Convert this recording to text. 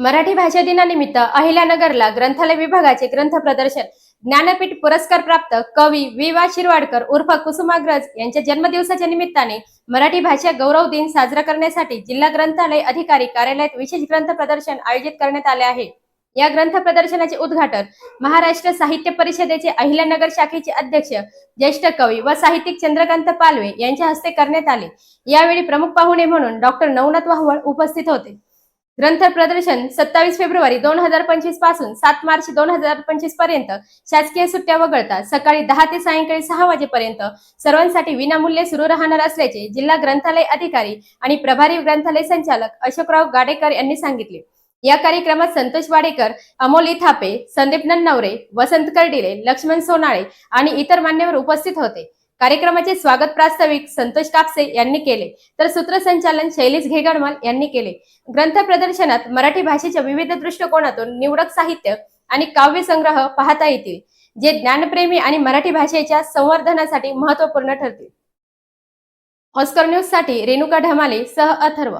मराठी भाषा दिनानिमित्त अहिल्यानगरला ग्रंथालय विभागाचे ग्रंथ प्रदर्शन. ज्ञानपीठ पुरस्कार प्राप्त कवी वि वा शिरवाडकर उर्फ कुसुमाग्रज यांच्या जन्मदिवसाच्या निमित्ताने मराठी भाषा गौरव दिन साजरा करण्यासाठी जिल्हा ग्रंथालय अधिकारी कार्यालयात विशेष ग्रंथ प्रदर्शन आयोजित करण्यात आले आहे. या ग्रंथ प्रदर्शनाचे उद्घाटन महाराष्ट्र साहित्य परिषदेचे अहिल्यानगर शाखेचे अध्यक्ष ज्येष्ठ कवी व साहित्यिक चंद्रकांत पालवे यांच्या हस्ते करण्यात आले. यावेळी प्रमुख पाहुणे म्हणून डॉक्टर नवनाथ वाहवळ उपस्थित होते. ग्रंथ प्रदर्शन सत्तावीस फेब्रुवारी दोन हजार पंचवीसपासून सात मार्च दोन हजार पंचवीसपर्यंत शासकीय सुट्ट्या वगळता सकाळी दहा ते सायंकाळी सहा वाजेपर्यंत सर्वांसाठी विनामूल्य सुरू राहणार असल्याचे जिल्हा ग्रंथालय अधिकारी आणि प्रभारी ग्रंथालय संचालक अशोकराव गाडेकर यांनी सांगितले. या कार्यक्रमात संतोष वाडेकर अमोली थापे संदीप नन्नवरे वसंत कर्डिले लक्ष्मण सोनाळे आणि इतर मान्यवर उपस्थित होते. कार्यक्रमाचे स्वागत प्रास्ताविक संतोष कापसे यांनी केले. तर सूत्रसंचालन शैलेश घेगडमल यांनी केले. ग्रंथ प्रदर्शनात मराठी भाषेच्या विविध दृष्टिकोनातून निवडक साहित्य आणि काव्य संग्रह पाहता येतील जे ज्ञानप्रेमी आणि मराठी भाषेच्या संवर्धनासाठी महत्त्वपूर्ण ठरतील. ऑस्कर न्यूजसाठी रेणुका ढमाले सह अथर्व.